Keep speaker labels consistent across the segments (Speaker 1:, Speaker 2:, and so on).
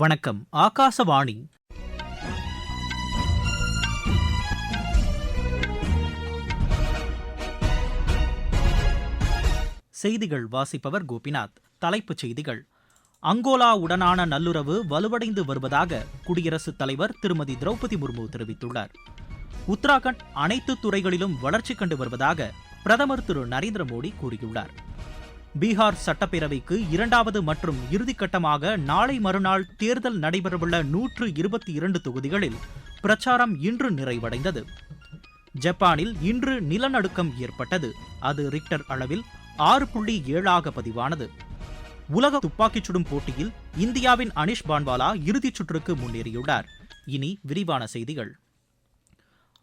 Speaker 1: வணக்கம் ஆகாசவாணி செய்திகள் வாசிப்பவர் கோபிநாத் தலைப்புச் செய்திகள் அங்கோலா உடனான நல்லுறவு வலுவடைந்து வருவதாக குடியரசுத் தலைவர் திருமதி திரௌபதி முர்மு தெரிவித்துள்ளார் உத்தராகண்ட் அனைத்து துறைகளிலும் வளர்ச்சி கண்டு வருவதாக பிரதமர் திரு நரேந்திர மோடி கூறியுள்ளார் பீகார் சட்டப்பேரவைக்கு இரண்டாவது மற்றும் இறுதிக்கட்டமாக நாளை மறுநாள் தேர்தல் நடைபெறவுள்ள நூற்று இருபத்தி இரண்டு தொகுதிகளில் பிரச்சாரம் இன்று நிறைவடைந்தது ஜப்பானில் இன்று நிலநடுக்கம் ஏற்பட்டது அது ரிக்டர் அளவில் ஆறு புள்ளி ஏழாக பதிவானது உலக துப்பாக்கிச் சுடும் போட்டியில் இந்தியாவின் அனிஷ் பான்வாலா இறுதிச் சுற்றுக்கு முன்னேறியுள்ளார் இனி விரிவான செய்திகள்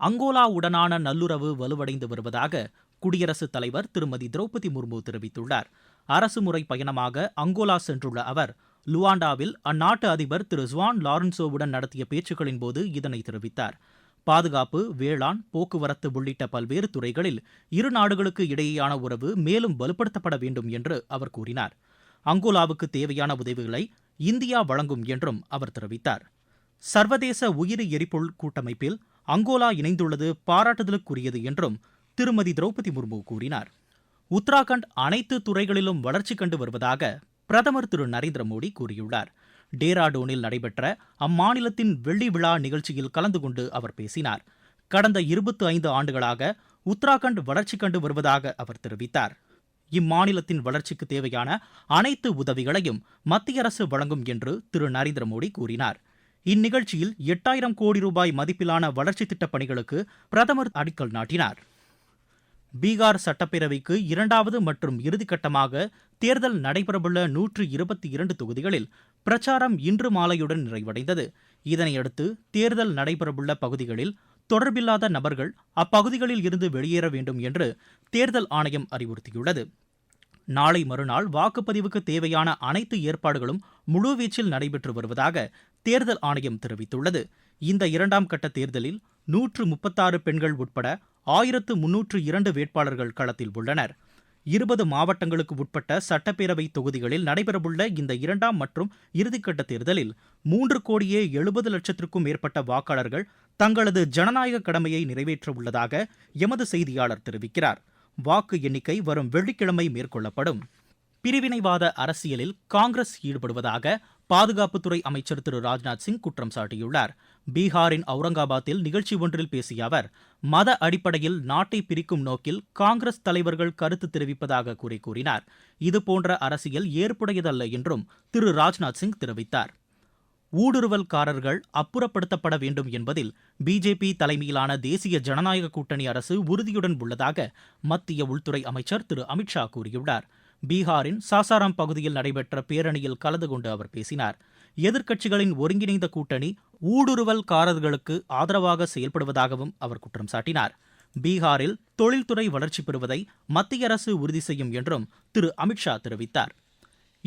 Speaker 1: அங்கோலாவுடனான நல்லுறவு வலுவடைந்து வருவதாக குடியரசுத் தலைவர் திருமதி திரௌபதி முர்மு தெரிவித்துள்ளார் அரசுமுறை பயணமாக அங்கோலா சென்றுள்ள அவர் லுவாண்டாவில் அந்நாட்டு அதிபர் திரு ஜுவான் லாரன்சோவுடன் நடத்திய பேச்சுக்களின் போது இதனை தெரிவித்தார் பாதுகாப்பு வேளாண் போக்குவரத்து உள்ளிட்ட பல்வேறு துறைகளில் இரு நாடுகளுக்கு இடையேயான உறவு மேலும் வலுப்படுத்தப்பட வேண்டும் என்று அவர் கூறினார் அங்கோலாவுக்கு தேவையான உதவிகளை இந்தியா வழங்கும் என்றும் அவர் தெரிவித்தார் சர்வதேச உயிரி எரிபொருள் கூட்டமைப்பில் அங்கோலா இணைந்துள்ளது பாராட்டுதலுக்குரியது என்றும் திருமதி திரௌபதி முர்மு கூறினார் உத்தராகண்ட் அனைத்து துறைகளிலும் வளர்ச்சி கண்டு வருவதாக பிரதமர் திரு நரேந்திர மோடி கூறியுள்ளார் டேராடூனில் நடைபெற்ற அம்மாநிலத்தின் வெள்ளி விழா நிகழ்ச்சியில் கலந்து கொண்டு அவர் பேசினார் கடந்த இருபத்து ஐந்து ஆண்டுகளாக உத்தராகண்ட் வளர்ச்சி கண்டு வருவதாக அவர் தெரிவித்தார் இம்மாநிலத்தின் வளர்ச்சிக்கு தேவையான அனைத்து உதவிகளையும் மத்திய அரசு வழங்கும் என்று திரு நரேந்திர மோடி கூறினார் இந்நிகழ்ச்சியில் எட்டாயிரம் கோடி ரூபாய் மதிப்பிலான வளர்ச்சி திட்டப் பணிகளுக்கு பிரதமர் அடிக்கல் நாட்டினார் பீகார் சட்டப்பேரவைக்கு இரண்டாவது மற்றும் இறுதிக்கட்டமாக தேர்தல் நடைபெறவுள்ள நூற்று இருபத்தி இரண்டு தொகுதிகளில் பிரச்சாரம் இன்று மாலையுடன் நிறைவடைந்தது இதனையடுத்து தேர்தல் நடைபெறவுள்ள பகுதிகளில் தொடர்பில்லாத நபர்கள் அப்பகுதிகளில் இருந்து வெளியேற வேண்டும் என்று தேர்தல் ஆணையம் அறிவுறுத்தியுள்ளது நாளை மறுநாள் வாக்குப்பதிவுக்கு தேவையான அனைத்து ஏற்பாடுகளும் முழுவீச்சில் நடைபெற்று வருவதாக தேர்தல் ஆணையம் தெரிவித்துள்ளது இந்த இரண்டாம் கட்ட தேர்தலில் நூற்று முப்பத்தாறு பெண்கள் உட்பட ஆயிரத்து முன்னூற்று இரண்டு வேட்பாளர்கள் களத்தில் உள்ளனர் இருபது மாவட்டங்களுக்கு உட்பட்ட சட்டப்பேரவை தொகுதிகளில் நடைபெறவுள்ள இந்த இரண்டாம் மற்றும் இறுதிக்கட்ட தேர்தலில் மூன்று கோடியே எழுபது லட்சத்திற்கும் மேற்பட்ட வாக்காளர்கள் தங்களது ஜனநாயக கடமையை நிறைவேற்ற உள்ளதாக எமது செய்தியாளர் தெரிவிக்கிறார் வாக்கு எண்ணிக்கை வரும் வெள்ளிக்கிழமை மேற்கொள்ளப்படும் பிரிவினைவாத அரசியலில் காங்கிரஸ் ஈடுபடுவதாக பாதுகாப்புத்துறை அமைச்சர் திரு ராஜ்நாத் சிங் குற்றம் சாட்டியுள்ளார் பீகாரின் அவுரங்காபாத்தில் நிகழ்ச்சி ஒன்றில் பேசிய அவர் மத அடிப்படையில் நாட்டை பிரிக்கும் நோக்கில் காங்கிரஸ் தலைவர்கள் கருத்து தெரிவிப்பதாக கூறி கூறினார் இதுபோன்ற அரசியல் ஏற்புடையதல்ல என்றும் திரு ராஜ்நாத் சிங் தெரிவித்தார் ஊடுருவல்காரர்கள் அப்புறப்படுத்தப்பட வேண்டும் என்பதில் பிஜேபி தலைமையிலான தேசிய ஜனநாயக கூட்டணி அரசு உறுதியுடன் உள்ளதாக மத்திய உள்துறை அமைச்சர் திரு அமித்ஷா கூறியுள்ளார் பீகாரின் சாசாராம் பகுதியில் நடைபெற்ற பேரணியில் கலந்து கொண்டு அவர் பேசினார் எதிர்க்கட்சிகளின் ஒருங்கிணைந்த கூட்டணி ஊடுருவல்காரர்களுக்கு ஆதரவாக செயல்படுவதாகவும் அவர் குற்றம் சாட்டினார் பீகாரில் தொழில்துறை வளர்ச்சி பெறுவதை மத்திய அரசு உறுதி செய்யும் என்றும் திரு அமித்ஷா தெரிவித்தார்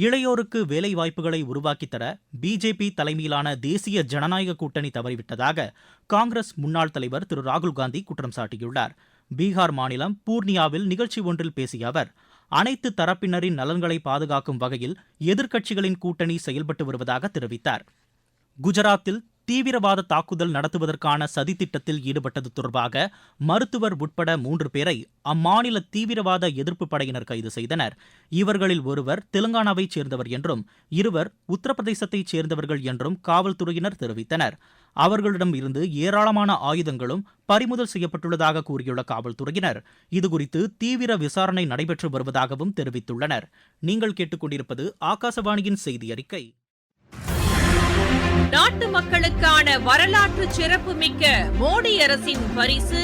Speaker 1: இளையோருக்கு வேலை வாய்ப்புகளை உருவாக்கித்தர பிஜேபி தலைமையிலான தேசிய ஜனநாயக கூட்டணி தவறிவிட்டதாக காங்கிரஸ் முன்னாள் தலைவர் திரு ராகுல் காந்தி குற்றம் சாட்டியுள்ளார் பீகார் மாநிலம் பூர்ணியாவில் நிகழ்ச்சி ஒன்றில் பேசிய அவர் அனைத்து தரப்பினரின் நலன்களை பாதுகாக்கும் வகையில் எதிர்க்கட்சிகளின் கூட்டணி செயல்பட்டு வருவதாக தெரிவித்தார் குஜராத்தில் தீவிரவாத தாக்குதல் நடத்துவதற்கான சதித்திட்டத்தில் ஈடுபட்டது தொடர்பாக மருத்துவர் உட்பட மூன்று பேரை அம்மாநில தீவிரவாத எதிர்ப்பு படையினர் கைது செய்தனர் இவர்களில் ஒருவர் தெலுங்கானாவைச் சேர்ந்தவர் என்றும் இருவர் உத்தரப்பிரதேசத்தைச் சேர்ந்தவர்கள் என்றும் காவல்துறையினர் தெரிவித்தனர் அவர்களிடம் இருந்து ஏராளமான ஆயுதங்களும் பறிமுதல் செய்யப்பட்டுள்ளதாக கூறியுள்ள காவல்துறையினர் இதுகுறித்து தீவிர விசாரணை நடைபெற்று வருவதாகவும் தெரிவித்துள்ளனர் நீங்கள் கேட்டுக்கொண்டிருப்பது ஆகாசவாணியின் செய்தி அறிக்கை நாட்டு மக்களுக்கான வரலாற்று சிறப்புமிக்க மோடி அரசின் பரிசு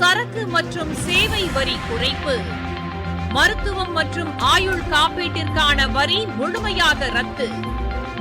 Speaker 1: சரக்கு மற்றும் சேவை வரி குறைப்பு மருத்துவம் மற்றும் ஆயுள் காப்பீட்டிற்கான வரி முழுமையாக ரத்து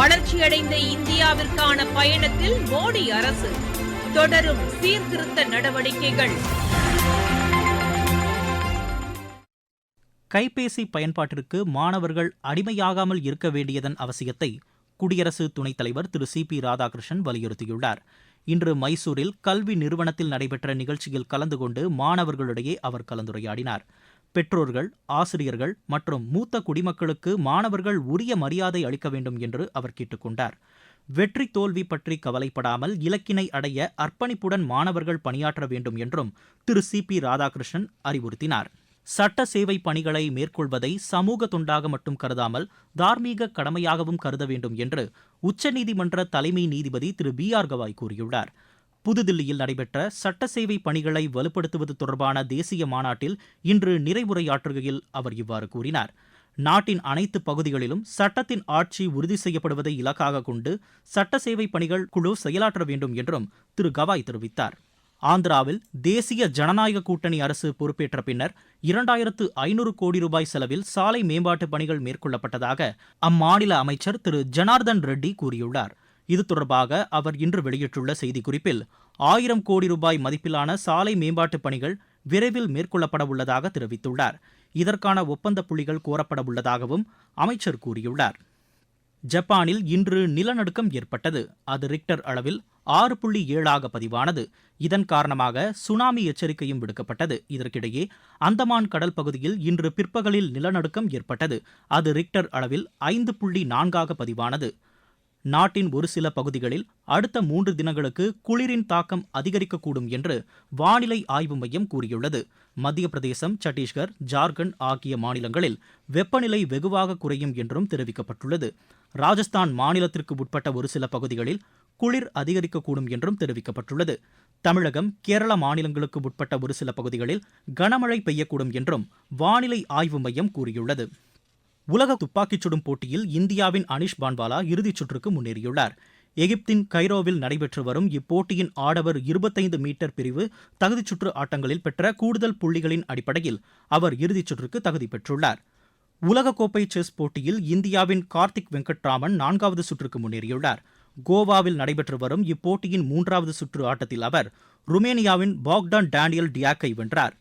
Speaker 2: வளர்ச்சியடைந்த இந்தியாவிற்கான பயணத்தில் மோடி அரசு தொடரும் சீர்திருத்த நடவடிக்கைகள் கைபேசி பயன்பாட்டிற்கு மாணவர்கள் அடிமையாகாமல் இருக்க வேண்டியதன் அவசியத்தை குடியரசு துணைத் தலைவர் திரு சி பி ராதாகிருஷ்ணன் வலியுறுத்தியுள்ளார் இன்று மைசூரில் கல்வி நிறுவனத்தில் நடைபெற்ற நிகழ்ச்சியில் கலந்து கொண்டு மாணவர்களிடையே அவர் கலந்துரையாடினார் பெற்றோர்கள் ஆசிரியர்கள் மற்றும் மூத்த குடிமக்களுக்கு மாணவர்கள் உரிய மரியாதை அளிக்க வேண்டும் என்று அவர் கேட்டுக்கொண்டார் வெற்றி தோல்வி பற்றி கவலைப்படாமல் இலக்கினை அடைய அர்ப்பணிப்புடன் மாணவர்கள் பணியாற்ற வேண்டும் என்றும் திரு சி பி ராதாகிருஷ்ணன் அறிவுறுத்தினார் சட்ட சேவை பணிகளை மேற்கொள்வதை சமூக தொண்டாக மட்டும் கருதாமல் தார்மீக கடமையாகவும் கருத வேண்டும் என்று உச்சநீதிமன்ற தலைமை நீதிபதி திரு பி ஆர் கவாய் கூறியுள்ளார் புதுதில்லியில் நடைபெற்ற சட்ட சேவை பணிகளை வலுப்படுத்துவது தொடர்பான தேசிய மாநாட்டில் இன்று நிறைவுரையாற்றுகையில் அவர் இவ்வாறு கூறினார் நாட்டின் அனைத்து பகுதிகளிலும் சட்டத்தின் ஆட்சி உறுதி செய்யப்படுவதை இலக்காக கொண்டு சட்ட சேவை பணிகள் குழு செயலாற்ற வேண்டும் என்றும் திரு கவாய் தெரிவித்தார் ஆந்திராவில் தேசிய ஜனநாயக கூட்டணி அரசு பொறுப்பேற்ற பின்னர் இரண்டாயிரத்து ஐநூறு கோடி ரூபாய் செலவில் சாலை மேம்பாட்டு பணிகள் மேற்கொள்ளப்பட்டதாக அம்மாநில அமைச்சர் திரு ஜனார்தன் ரெட்டி கூறியுள்ளார் இது தொடர்பாக அவர் இன்று வெளியிட்டுள்ள செய்திக்குறிப்பில் ஆயிரம் கோடி ரூபாய் மதிப்பிலான சாலை மேம்பாட்டுப் பணிகள் விரைவில் மேற்கொள்ளப்பட உள்ளதாக தெரிவித்துள்ளார் இதற்கான ஒப்பந்த புள்ளிகள் கோரப்பட உள்ளதாகவும் அமைச்சர் கூறியுள்ளார் ஜப்பானில் இன்று நிலநடுக்கம் ஏற்பட்டது அது ரிக்டர் அளவில் ஆறு புள்ளி ஏழாக பதிவானது இதன் காரணமாக சுனாமி எச்சரிக்கையும் விடுக்கப்பட்டது இதற்கிடையே அந்தமான் கடல் பகுதியில் இன்று பிற்பகலில் நிலநடுக்கம் ஏற்பட்டது அது ரிக்டர் அளவில் ஐந்து புள்ளி நான்காக பதிவானது நாட்டின் ஒரு சில பகுதிகளில் அடுத்த மூன்று தினங்களுக்கு குளிரின் தாக்கம் அதிகரிக்கக்கூடும் என்று வானிலை ஆய்வு மையம் கூறியுள்ளது மத்திய பிரதேசம் சத்தீஸ்கர் ஜார்க்கண்ட் ஆகிய மாநிலங்களில் வெப்பநிலை வெகுவாக குறையும் என்றும் தெரிவிக்கப்பட்டுள்ளது ராஜஸ்தான் மாநிலத்திற்கு உட்பட்ட ஒரு சில பகுதிகளில் குளிர் அதிகரிக்கக்கூடும் என்றும் தெரிவிக்கப்பட்டுள்ளது தமிழகம் கேரள மாநிலங்களுக்கு உட்பட்ட ஒரு சில பகுதிகளில் கனமழை பெய்யக்கூடும் என்றும் வானிலை ஆய்வு மையம் கூறியுள்ளது உலக துப்பாக்கிச் சுடும் போட்டியில் இந்தியாவின் அனிஷ் பான்வாலா இறுதிச் சுற்றுக்கு முன்னேறியுள்ளார் எகிப்தின் கைரோவில் நடைபெற்று வரும் இப்போட்டியின் ஆடவர் இருபத்தைந்து மீட்டர் பிரிவு தகுதிச் சுற்று ஆட்டங்களில் பெற்ற கூடுதல் புள்ளிகளின் அடிப்படையில் அவர் இறுதிச் சுற்றுக்கு தகுதி பெற்றுள்ளார் உலகக்கோப்பை செஸ் போட்டியில் இந்தியாவின் கார்த்திக் வெங்கட்ராமன் நான்காவது சுற்றுக்கு முன்னேறியுள்ளார் கோவாவில் நடைபெற்று வரும் இப்போட்டியின் மூன்றாவது சுற்று ஆட்டத்தில் அவர் ருமேனியாவின் பாக்டான் டேனியல் டியாக்கை வென்றார்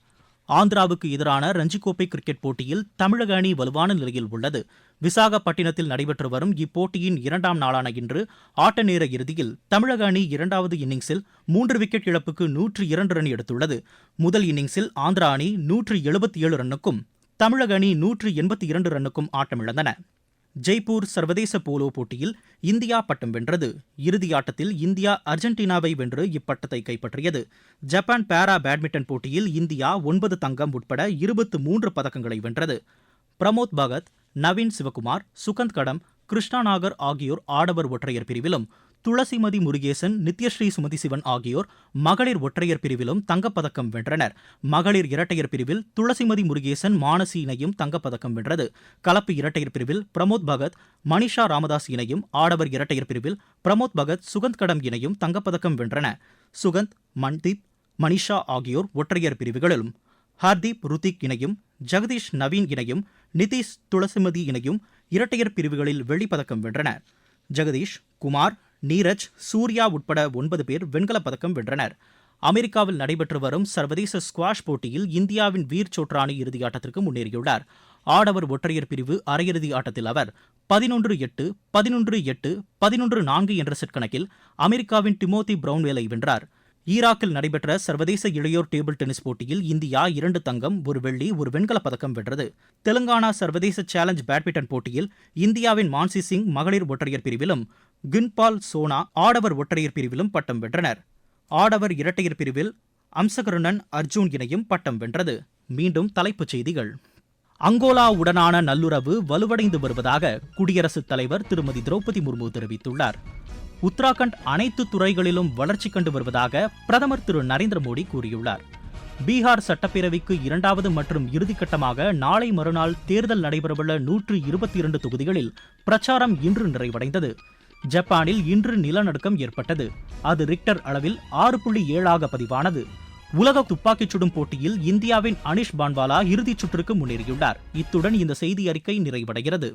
Speaker 2: ஆந்திராவுக்கு எதிரான ரஞ்சிக்கோப்பை கிரிக்கெட் போட்டியில் தமிழக அணி வலுவான நிலையில் உள்ளது விசாகப்பட்டினத்தில் நடைபெற்று வரும் இப்போட்டியின் இரண்டாம் நாளான இன்று ஆட்ட நேர இறுதியில் தமிழக அணி இரண்டாவது இன்னிங்ஸில் மூன்று விக்கெட் இழப்புக்கு நூற்று இரண்டு ரன் எடுத்துள்ளது முதல் இன்னிங்ஸில் ஆந்திரா அணி நூற்று எழுபத்தி ஏழு ரன்னுக்கும் தமிழக அணி நூற்று எண்பத்தி இரண்டு ரன்னுக்கும் ஆட்டமிழந்தன ஜெய்ப்பூர் சர்வதேச போலோ போட்டியில் இந்தியா பட்டம் வென்றது இறுதியாட்டத்தில் இந்தியா அர்ஜென்டினாவை வென்று இப்பட்டத்தை கைப்பற்றியது ஜப்பான் பாரா பேட்மிண்டன் போட்டியில் இந்தியா ஒன்பது தங்கம் உட்பட இருபத்து மூன்று பதக்கங்களை வென்றது பிரமோத் பகத் நவீன் சிவகுமார் சுகந்த் கடம் கிருஷ்ணாநாகர் ஆகியோர் ஆடவர் ஒற்றையர் பிரிவிலும் துளசிமதி முருகேசன் நித்யஸ்ரீ சுமதி சிவன் ஆகியோர் மகளிர் ஒற்றையர் பிரிவிலும் தங்கப்பதக்கம் வென்றனர் மகளிர் இரட்டையர் பிரிவில் துளசிமதி முருகேசன் மானசி இணையும் தங்கப்பதக்கம் வென்றது கலப்பு இரட்டையர் பிரிவில் பிரமோத் பகத் மணிஷா ராமதாஸ் இணையும் ஆடவர் இரட்டையர் பிரிவில் பிரமோத் பகத் சுகந்த் கடம் இணையும் தங்கப்பதக்கம் வென்றன சுகந்த் மன்தீப் மணிஷா ஆகியோர் ஒற்றையர் பிரிவுகளிலும் ஹர்தீப் ருத்திக் இணையும் ஜெகதீஷ் நவீன் இணையும் நிதிஷ் துளசிமதி இணையும் இரட்டையர் பிரிவுகளில் வெள்ளிப்பதக்கம் வென்றனர் ஜெகதீஷ் குமார் நீரஜ் சூர்யா உட்பட ஒன்பது பேர் வெண்கலப் பதக்கம் வென்றனர் அமெரிக்காவில் நடைபெற்று வரும் சர்வதேச ஸ்குவாஷ் போட்டியில் இந்தியாவின் வீர் சோட்ரானி இறுதியாட்டத்திற்கு முன்னேறியுள்ளார் ஆடவர் ஒற்றையர் பிரிவு அரையிறுதி ஆட்டத்தில் அவர் பதினொன்று எட்டு பதினொன்று எட்டு பதினொன்று நான்கு என்ற செட் கணக்கில் அமெரிக்காவின் டிமோத்தி பிரவுன்வேலை வென்றார் ஈராக்கில் நடைபெற்ற சர்வதேச இளையோர் டேபிள் டென்னிஸ் போட்டியில் இந்தியா இரண்டு தங்கம் ஒரு வெள்ளி ஒரு வெண்கலப் பதக்கம் வென்றது தெலுங்கானா சர்வதேச சேலஞ்ச் பேட்மிண்டன் போட்டியில் இந்தியாவின் மான்சி சிங் மகளிர் ஒற்றையர் பிரிவிலும் கின்பால் சோனா ஆடவர் ஒற்றையர் பிரிவிலும் பட்டம் வென்றனர் ஆடவர் இரட்டையர் பிரிவில் அம்சகருணன் அர்ஜூன் இணையும் பட்டம் வென்றது மீண்டும் தலைப்புச் செய்திகள் அங்கோலா உடனான நல்லுறவு வலுவடைந்து வருவதாக குடியரசுத் தலைவர் திருமதி திரௌபதி முர்மு தெரிவித்துள்ளார் உத்தராகண்ட் அனைத்து துறைகளிலும் வளர்ச்சி கண்டு வருவதாக பிரதமர் திரு நரேந்திர மோடி கூறியுள்ளார் பீகார் சட்டப்பேரவைக்கு இரண்டாவது மற்றும் இறுதிக்கட்டமாக நாளை மறுநாள் தேர்தல் நடைபெறவுள்ள நூற்று இருபத்தி இரண்டு தொகுதிகளில் பிரச்சாரம் இன்று நிறைவடைந்தது ஜப்பானில் இன்று நிலநடுக்கம் ஏற்பட்டது அது ரிக்டர் அளவில் ஆறு புள்ளி ஏழாக பதிவானது உலக துப்பாக்கிச் சுடும் போட்டியில் இந்தியாவின் அனிஷ் பான்வாலா இறுதிச் சுற்றுக்கு முன்னேறியுள்ளார் இத்துடன் இந்த செய்தி அறிக்கை நிறைவடைகிறது